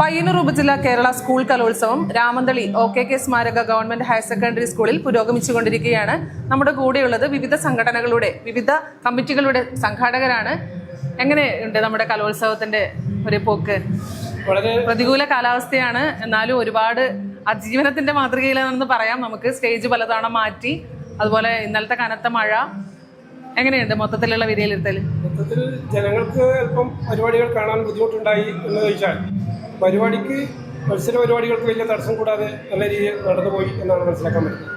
പയ്യന്നൂർ ഉപജില്ല Kerala school Kalolsavam Ramanthali O K K സ്മാരക government higher secondary സ്കൂളിൽ പുരോഗമിച്ചുകൊണ്ടിരിക്കുകയാണ്. നമ്മുടെ കൂടെയുള്ളത് വിവിധ സംഘടനകളുടെ വിവിധ കമ്മിറ്റികളുടെ സംഘാടകരാണ്. എങ്ങനെയുണ്ട് നമ്മുടെ കലോത്സവത്തിന്റെ ഒരു പോക്ക്? വളരെ പ്രതികൂല കാലാവസ്ഥയാണ്. എന്നാലും ഒരുപാട് അതിജീവനത്തിന്റെ മാതൃകയിലാണെന്ന് പറയാം. നമുക്ക് സ്റ്റേജ് പലതവണ മാറ്റി. അതുപോലെ ഇന്നലത്തെ കനത്ത മഴ. എങ്ങനെയുണ്ട് മൊത്തത്തിലുള്ള വിലയിരുത്തൽ മൊത്തത്തിൽ ജനങ്ങൾക്ക് അല്പം പരിപാടികൾ കാണാൻ ബുദ്ധിമുട്ടുണ്ടായി എന്ന് ചോദിച്ചാൽ പരിപാടിക്ക് മത്സര പരിപാടികൾക്ക് വലിയ തടസ്സം കൂടാതെ നല്ല രീതിയിൽ നടന്നുപോയി എന്നാണ് മനസ്സിലാക്കാൻ പറ്റുന്നത്.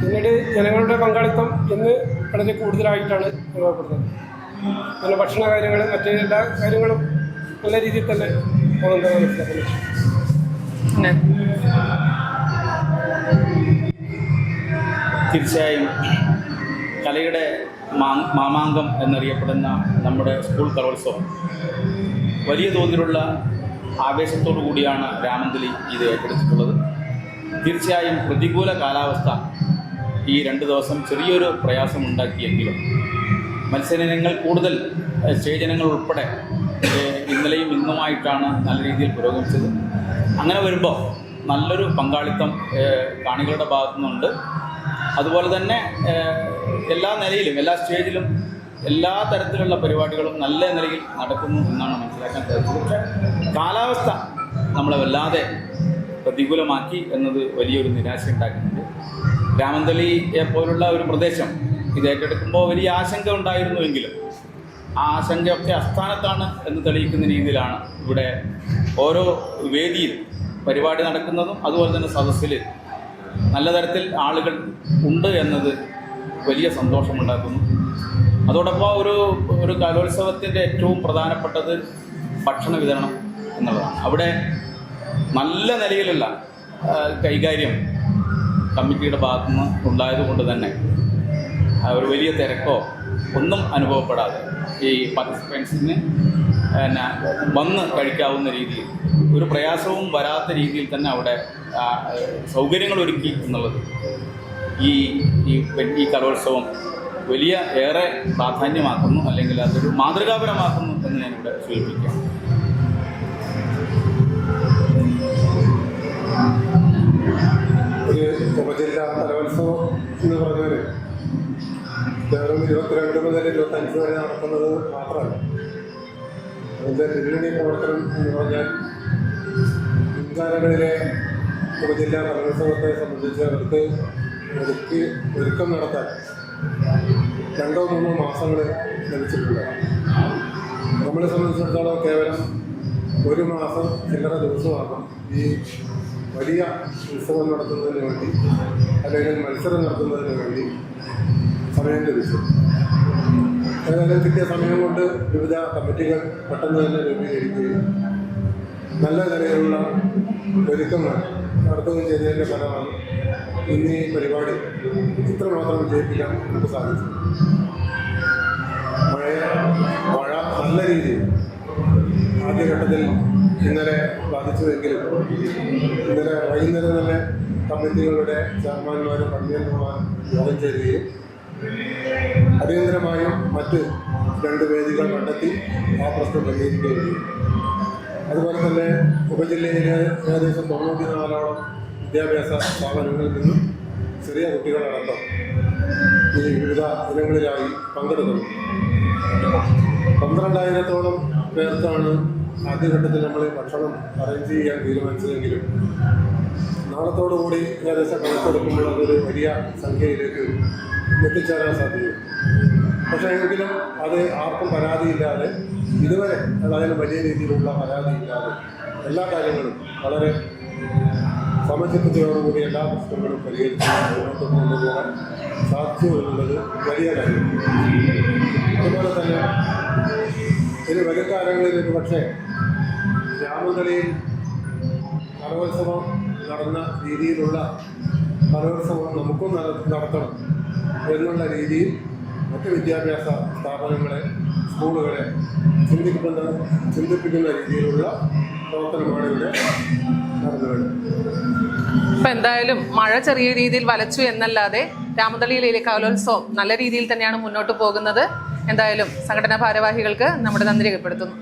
പിന്നീട് ജനങ്ങളുടെ പങ്കാളിത്തം ഇന്ന് വളരെ കൂടുതലായിട്ടാണ് അനുഭവപ്പെടുന്നത് പിന്നെ ഭക്ഷണ കാര്യങ്ങൾ മറ്റ് എല്ലാ കാര്യങ്ങളും നല്ല രീതിയിൽ തന്നെ പോകുന്നതാണ് മനസ്സിലാക്കുന്നത് തീർച്ചയായും കലയുടെ മാമാങ്കം എന്നറിയപ്പെടുന്ന നമ്മുടെ സ്കൂൾ കലോത്സവം. വലിയ തോതിലുള്ള ആവേശത്തോടു കൂടിയാണ് രാമന്തലി ഇത് ഏറ്റെടുത്തിട്ടുള്ളത്. തീർച്ചയായും പ്രതികൂല കാലാവസ്ഥ ഈ രണ്ട് ദിവസം ചെറിയൊരു പ്രയാസമുണ്ടാക്കിയെങ്കിലും മത്സരങ്ങൾ കൂടുതൽ സ്റ്റേജനങ്ങൾ ഉൾപ്പെടെ ഇന്നലെയും ഇന്നുമായിട്ടാണ് നല്ല രീതിയിൽ പുരോഗമിച്ചത്. അങ്ങനെ വരുമ്പോൾ നല്ലൊരു പങ്കാളിത്തം കാണികളുടെ ഭാഗത്തു നിന്നുണ്ട് അതുപോലെ തന്നെ എല്ലാ നിലയിലും എല്ലാ സ്റ്റേജിലും എല്ലാ തരത്തിലുള്ള പരിപാടികളും നല്ല നിലയിൽ നടക്കുന്നു എന്നാണ് മനസ്സിലാക്കാൻ സാധിച്ചത്. പക്ഷേ കാലാവസ്ഥ നമ്മളെ വല്ലാതെ പ്രതികൂലമാക്കി എന്നത് വലിയൊരു നിരാശ ഉണ്ടാക്കുന്നുണ്ട്. രാമന്തളിയെ പോലുള്ള ഒരു പ്രദേശം ഇത് ഏറ്റെടുക്കുമ്പോൾ വലിയ ആശങ്ക ഉണ്ടായിരുന്നുവെങ്കിലും ആ ആശങ്കയൊക്കെ അസ്ഥാനത്താണ് എന്ന് തെളിയിക്കുന്ന രീതിയിലാണ് ഇവിടെ ഓരോ വേദിയിൽ പരിപാടി നടക്കുന്നതും അതുപോലെ തന്നെ സദസ്സിൽ നല്ല തരത്തിൽ ആളുകൾ ഉണ്ട് എന്നത് വലിയ സന്തോഷമുണ്ടാക്കുന്നു. അതോടൊപ്പം ഒരു ഒരു കലോത്സവത്തിന്റെ ഏറ്റവും പ്രധാനപ്പെട്ടത് ഭക്ഷണ വിതരണം എന്നുള്ളതാണ്. അവിടെ നല്ല നിലയിലുള്ള കൈകാര്യം കമ്മിറ്റിയുടെ ഭാഗത്തുനിന്ന് ഉണ്ടായതുകൊണ്ട് തന്നെ ഒരു വലിയ തിരക്കോ ഒന്നും അനുഭവപ്പെടാതെ ഈ പാർട്ടിസിപ്പൻസിന് വന്ന് കഴിക്കാവുന്ന രീതിയിൽ ഒരു പ്രയാസവും വരാത്ത രീതിയിൽ തന്നെ അവിടെ സൗകര്യങ്ങൾ ഒരുക്കി എന്നുള്ളത്. ഈ ഈ കലോത്സവം വലിയ ഏറെ പ്രാധാന്യമാക്കുന്നു അല്ലെങ്കിൽ അതൊരു മാതൃകാപരമാക്കുന്നു എന്ന് ഞാനിവിടെ സൂചിപ്പിക്കാം. ഉപജില്ലാ കലോത്സവം എന്ന് പറഞ്ഞാൽ കേവലം ഇരുപത്തിരണ്ട് മുതൽ ഇരുപത്തഞ്ച് വരെ നടക്കുന്നത് മാത്രമല്ല. അതിന്റെ പിന്നണി പ്രവർത്തനം എന്ന് പറഞ്ഞാൽ മുൻകാലങ്ങളിലെ ഉപജില്ലാ കലോത്സവത്തെ സംബന്ധിച്ച് അവർക്ക് ഒരുക്കി ഒരുക്കം നടത്താൻ രണ്ടോ മൂന്നോ മാസങ്ങൾ ലഭിച്ചിട്ടുണ്ട്. നമ്മളെ സംബന്ധിച്ചിടത്തോളം കേവലം ഒരു മാസം ചില്ലറ ദിവസമാണ് ഈ വലിയ ഉത്സവം നടത്തുന്നതിന് വേണ്ടി അല്ലെങ്കിൽ മത്സരം നടത്തുന്നതിന് വേണ്ടി സമയം ലഭിച്ചു. ഏതായാലും കിട്ടിയ സമയം കൊണ്ട് വിവിധ കമ്മിറ്റികൾ പെട്ടെന്ന് തന്നെ രൂപീകരിക്കുകയും നല്ല നിലയിലുള്ള ഒരുക്കങ്ങൾ നടത്തുകയും ചെയ്തതിന്റെ ഫലമാണ് ഇന്ന് ഈ പരിപാടി ഇത്രമാത്രം വിജയിപ്പിക്കാൻ നമുക്ക് സാധിച്ചു മഴയെ മഴ നല്ല രീതിയിൽ ആദ്യഘട്ടത്തിൽ ഇന്നലെ ബാധിച്ചുവെങ്കിലും ഇന്നലെ വൈകുന്നേരം തന്നെ കമ്മിറ്റികളുടെ ചെയർമാൻമാരും കൺവീനർമാരും യോഗം ചേരുകയും അടിയന്തരമായും മറ്റ് രണ്ട് വേദികൾ കണ്ടെത്തി ആ പ്രശ്നം പരിഹരിക്കുകയും അതുപോലെ തന്നെ ഉപജില്ലയിലെ ഏകദേശം തൊണ്ണൂറ്റി നാലോളം വിദ്യാഭ്യാസ സ്ഥാപനങ്ങളിൽ നിന്നും ചെറിയ കുട്ടികളടക്കം ഈ വിവിധ ഇനങ്ങളിലായി പങ്കെടുക്കുന്നു പന്ത്രണ്ടായിരത്തോളം പേർക്കാണ് ആദ്യഘട്ടത്തിൽ നമ്മൾ ഭക്ഷണം അറേഞ്ച് ചെയ്യാൻ തീരുമാനിച്ചതെങ്കിലും നാളത്തോടുകൂടി ഏകദേശം കണക്കെടുക്കുമ്പോൾ അതൊരു വലിയ സംഖ്യയിലേക്ക് എത്തിച്ചേരാൻ സാധിക്കും. പക്ഷേ എങ്കിലും അത് ആർക്കും പരാതിയില്ലാതെ ഇതുവരെ അതായത് വലിയ രീതിയിലുള്ള പരാതിയില്ലാതെ എല്ലാ കാര്യങ്ങളും വളരെ സമചിത്തതയോടുകൂടി എല്ലാ പ്രശ്നങ്ങളും പരിഹരിച്ച് കൊണ്ടുപോകാൻ സാധ്യമെന്നുള്ളത് വലിയ കാര്യം. അതുപോലെ തന്നെ ഇനി വരും കാലങ്ങളിൽ ഒരു പക്ഷേ രാമതലയിൽ കലോത്സവം നടന്ന രീതിയിലുള്ള കലോത്സവം നമുക്കും നടത്തണം എന്നുള്ള രീതിയിൽ മറ്റ് വിദ്യാഭ്യാസ സ്ഥാപനങ്ങളെ സ്കൂളുകളെ ചിന്തിക്കുന്ന ചിന്തിപ്പിക്കുന്ന രീതിയിലുള്ള പ്രവർത്തനമാണ് ഇവിടെ ഇപ്പൊ എന്തായാലും മഴ ചെറിയ രീതിയിൽ വലച്ചു എന്നല്ലാതെ രാമതളിയിലെ കലോത്സവം നല്ല രീതിയിൽ തന്നെയാണ് മുന്നോട്ട് പോകുന്നത്. എന്തായാലും സംഘടനാ ഭാരവാഹികൾക്ക് നമ്മുടെ നന്ദി രേഖപ്പെടുത്തുന്നു.